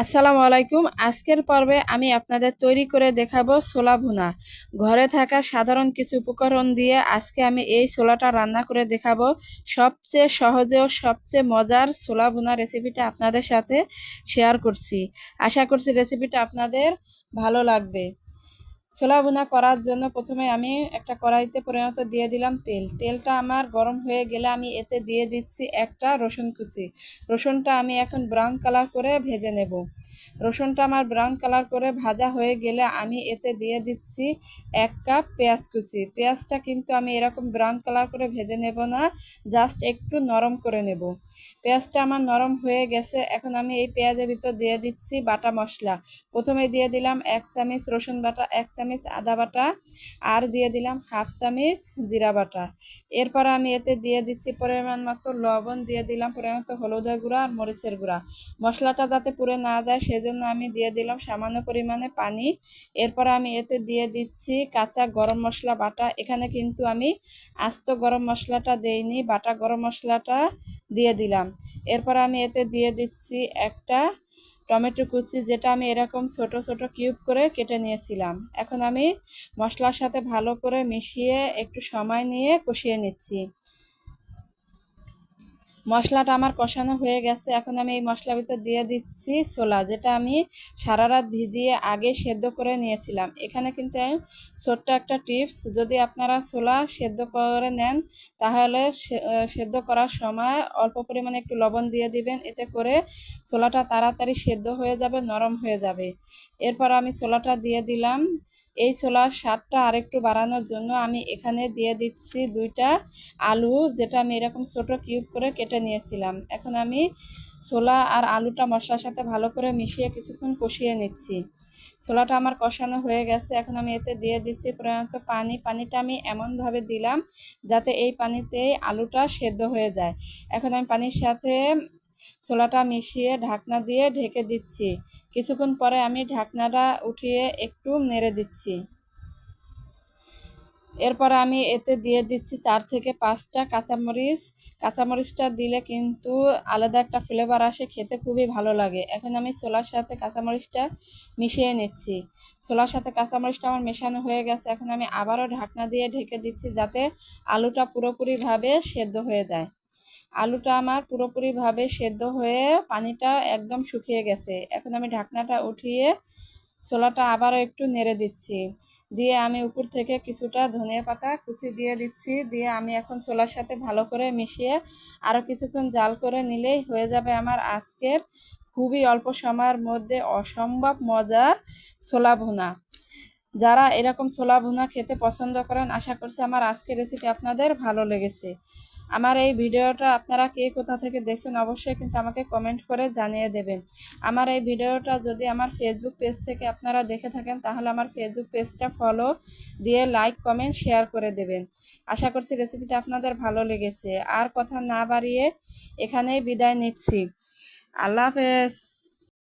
আসসালামু আলাইকুম। আজকের পর্বে আমি আপনাদের তৈরি করে দেখাবো ছোলা ভুনা। ঘরে থাকা সাধারণ কিছু উপকরণ দিয়ে আজকে আমি এই ছোলাটা রান্না করে দেখাবো। সবচেয়ে সহজে ও সবচেয়ে মজার ছোলা ভুনা রেসিপিটা আপনাদের সাথে শেয়ার করছি। আশা করছি রেসিপিটা আপনাদের ভালো লাগবে। ছোলা ভুনা করার জন্য প্রথমে আমি একটা কড়াইতে পরিণত দিয়ে দিলাম তেল। তেলটা আমার গরম হয়ে গেলে আমি এতে দিয়ে দিচ্ছি একটা রসুন কুচি। রসুনটা আমি এখন ব্রাউন কালার করে ভেজে নেব। রসুনটা আমার ব্রাউন কালার করে ভাজা হয়ে গেলে আমি এতে দিয়ে দিচ্ছি এক কাপ পেঁয়াজ কুচি। পেঁয়াজটা কিন্তু আমি এরকম ব্রাউন কালার করে ভেজে নেব না, জাস্ট একটু নরম করে নেব। পেঁয়াজটা আমার নরম হয়ে গেছে, এখন আমি এই পেঁয়াজের ভিতর দিয়ে দিচ্ছি বাটা মশলা। প্রথমে দিয়ে দিলাম এক চামচ রসুন বাটা, এক চামচ আদা বাটা আর দিয়ে দিলাম হাফ চামচ জিরা বাটা। এরপর আমি এতে দিয়ে দিচ্ছি পরিমাণ মতো লবণ, দিয়ে দিলাম পরিমাণ মতো হলুদের গুঁড়া আর মরিচের গুঁড়া। মশলাটা যাতে পুড়ে না যায় সেজন্য আমি দিয়ে দিলাম সামান্য পরিমাণে পানি। এরপর আমি এতে দিয়ে দিচ্ছি কাঁচা গরম মশলা বাটা। এখানে কিন্তু আমি আস্ত গরম মশলাটা দেইনি, বাটা গরম মশলাটা দিয়ে দিলাম। এরপর আমি এতে দিয়ে দিচ্ছি একটা টমেটো কুচি যেটা আমি এরকম ছোট ছোট কিউব করে কেটে নিয়েছিলাম। এখন আমি মশলার সাথে ভালো করে মিশিয়ে একটু সময় নিয়ে কষিয়ে নিচ্ছি। মশলাটা আমার কষানো হয়ে গেছে। এখন আমি এই মশলার ভিতর দিয়ে দিচ্ছি ছোলা, যেটা আমি সারা রাত ভিজিয়ে আগে সেদ্ধ করে নিয়েছিলাম। এখানে কিন্তু ছোট্ট একটা টিপস, যদি আপনারা ছোলা সেদ্ধ করে নেন, তাহলে সেদ্ধ করার সময় অল্প পরিমাণে একটু লবণ দিয়ে দিবেন, এতে করে ছোলাটা তাড়াতাড়ি সেদ্ধ হয়ে যাবে, নরম হয়ে যাবে। এরপর আমি ছোলাটা দিয়ে দিলাম। এই ছোলার স্বাদটা আরেকটু বাড়ানোর জন্য আমি এখানে দিয়ে দিচ্ছি দুইটা আলু, যেটা আমি এরকম ছোট কিউব করে কেটে নিয়েছিলাম। এখন আমি ছোলা আর আলুটা মশলার সাথে ভালো করে মিশিয়ে কিছুক্ষণ কষিয়ে নিচ্ছি। ছোলাটা আমার কষানো হয়ে গেছে। এখন আমি এতে দিয়ে দিচ্ছি প্রধানত পানি। পানিটা আমি এমনভাবে দিলাম যাতে এই পানিতেই আলুটা সেদ্ধ হয়ে যায়। এখন আমি পানির সাথে ছোলাটা মিশিয়ে ঢাকনা দিয়ে ঢেকে দিচ্ছি। কিছুক্ষণ পরে আমি ঢাকনাটা উঠিয়ে একটু নেড়ে দিচ্ছি। এরপর আমি এতে দিয়ে দিচ্ছি চার থেকে পাঁচটা কাঁচামরিচ। কাঁচামরিচটা দিলে কিন্তু আলাদা একটা ফ্লেভার আসে, খেতে খুবই ভালো লাগে। এখন আমি ছোলার সাথে কাঁচামরিচটা মিশিয়ে নিচ্ছি। ছোলার সাথে কাঁচামরিচটা আমার মেশানো হয়ে গেছে। এখন আমি আবারও ঢাকনা দিয়ে ঢেকে দিচ্ছি যাতে আলুটা পুরোপুরিভাবে সেদ্ধ হয়ে যায়। আলুটা আমার পুরোপুরিভাবে সেদ্ধ হয়ে পানিটা একদম শুকিয়ে গেছে। এখন আমি ঢাকনাটা উঠিয়ে ছোলাটা আবারও একটু নেড়ে দিচ্ছি। দিয়ে আমি উপর থেকে কিছুটা ধনিয়া পাতা কুচি দিয়ে দিচ্ছি। দিয়ে আমি এখন ছোলার সাথে ভালো করে মিশিয়ে আরও কিছুক্ষণ জাল করে নিলেই হয়ে যাবে আমার আজকের খুবই অল্প সময়ের মধ্যে অসম্ভব মজার ছোলা ভুনা। যারা এরকম ছোলা ভুনা খেতে পছন্দ করেন, আশা করছি আমার আজকের রেসিপি আপনাদের ভালো লেগেছে। আমার এই ভিডিওটা আপনারা কে কোথা থেকে দেখছেন অবশ্যই কিন্তু আমাকে কমেন্ট করে জানিয়ে দেবেন। আমার এই ভিডিওটা যদি আমার ফেসবুক পেজ থেকে আপনারা দেখে থাকেন, তাহলে আমার ফেসবুক পেজটা ফলো দিয়ে লাইক কমেন্ট শেয়ার করে দেবেন। আশা করছি রেসিপিটা আপনাদের ভালো লেগেছে। আর কথা না বাড়িয়ে এখানেই বিদায় নিচ্ছি। আল্লাহ হাফেজ।